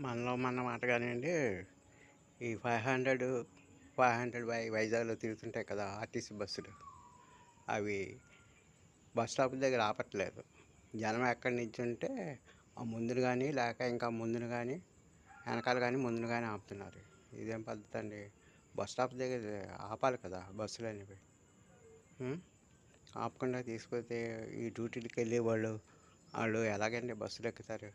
మనలో మన మాట కానివ్వండి ఈ ఫైవ్ హండ్రెడ్ ఫైవ్ హండ్రెడ్ వై వైజాగ్లో తిరుగుతుంటాయి కదా ఆర్టీసీ బస్సులు. అవి బస్ స్టాప్ దగ్గర ఆపట్లేదు. జనం ఎక్కడి నుంచి ఉంటే ఆ ముందును కానీ లేక ఇంకా ముందును కానీ వెనకాల కానీ ముందును కానీ ఆపుతున్నారు. ఇదేం పద్ధతి అండి? బస్ స్టాప్ దగ్గర ఆపాలి కదా బస్సులు అనేవి. ఆపకుండా తీసుకుపోతే ఈ డ్యూటీలకు వెళ్ళే వాళ్ళు వాళ్ళు ఎలాగండి బస్సులు ఎక్కుతారు?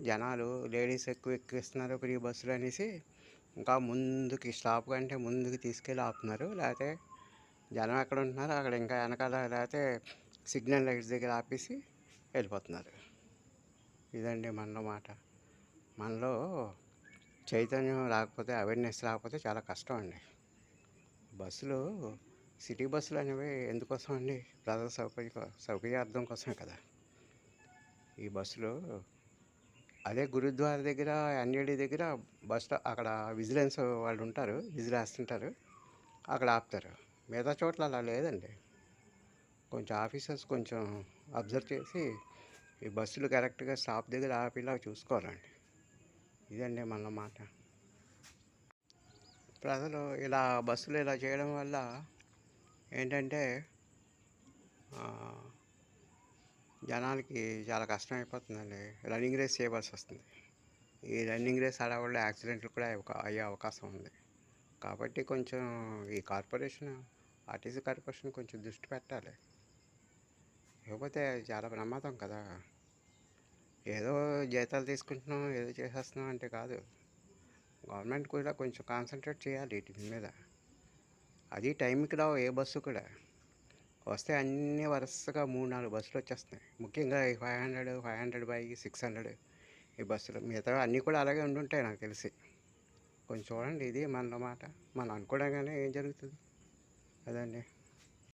జనాలు లేడీస్ ఎక్కువ ఎక్కిస్తున్నారు ఫ్రీ బస్సులు అనేసి. ఇంకా ముందుకి స్టాప్ కంటే ముందుకు తీసుకెళ్ళి ఆపుతున్నారు. లేకపోతే జనం ఎక్కడ ఉంటున్నారో అక్కడ ఇంకా వెనకాల లేకపోతే సిగ్నల్ లైట్స్ దగ్గర ఆపేసి వెళ్ళిపోతున్నారు. ఇదండి మనలో మాట. మనలో చైతన్యం రాకపోతే అవేర్నెస్ రాకపోతే చాలా కష్టం అండి. బస్సులు సిటీ బస్సులు అనేవి ఎందుకోసం అండి? ప్రజల సౌకర్య సౌకర్యార్థం కోసమే కదా. ఈ బస్సులు అదే గురుద్వార దగ్గర ఎన్ఏడి దగ్గర బస్ అక్కడ విజిలెన్స్ వాళ్ళు ఉంటారు విజిల్ వేస్తుంటారు అక్కడ ఆపుతారు. మిగతా చోట్ల అలా లేదండి. కొంచెం ఆఫీసర్స్ కొంచెం అబ్జర్వ్ చేసి ఈ బస్సులు కరెక్ట్గా స్టాప్ దగ్గర ఆపేలా చూసుకోవాలండి. ఇదండి మన మాట. ప్రజలు ఇలా బస్సులు ఇలా చేయడం వల్ల ఏంటంటే ఆ, జనాలకి చాలా కష్టం అయిపోతుందండి రన్నింగ్ రేస్ చేయవలసి వస్తుంది. ఈ రన్నింగ్ రేస్ ఆడవాళ్ళు యాక్సిడెంట్లు కూడా అయ్యే- అయ్యే అవకాశం ఉంది. కాబట్టి కొంచెం ఈ కార్పొరేషన్ ఆర్టీసీ కార్పొరేషన్ కొంచెం దృష్టి పెట్టాలి. లేకపోతే చాలా ప్రమాదం కదా. ఏదో జీతాలు తీసుకుంటున్నాం ఏదో చేసేస్తున్నాం అంటే కాదు. గవర్నమెంట్ కూడా కొంచెం కాన్సన్ట్రేట్ చేయాలి వీటి మీద. అది టైంకి రావు ఏ బస్సు కూడా. వస్తే అన్నీ వరుసగా మూడు నాలుగు బస్సులు వచ్చేస్తున్నాయి. ముఖ్యంగా ఈ five hundred five hundred by six hundred ఈ బస్సులు. మిగతా అన్నీ కూడా అలాగే ఉండుంటాయి నాకు తెలిసి. కొంచెం చూడండి ఇది మనలో మాట. మనం అనుకోవడం కానీ ఏం జరుగుతుంది? అదండి.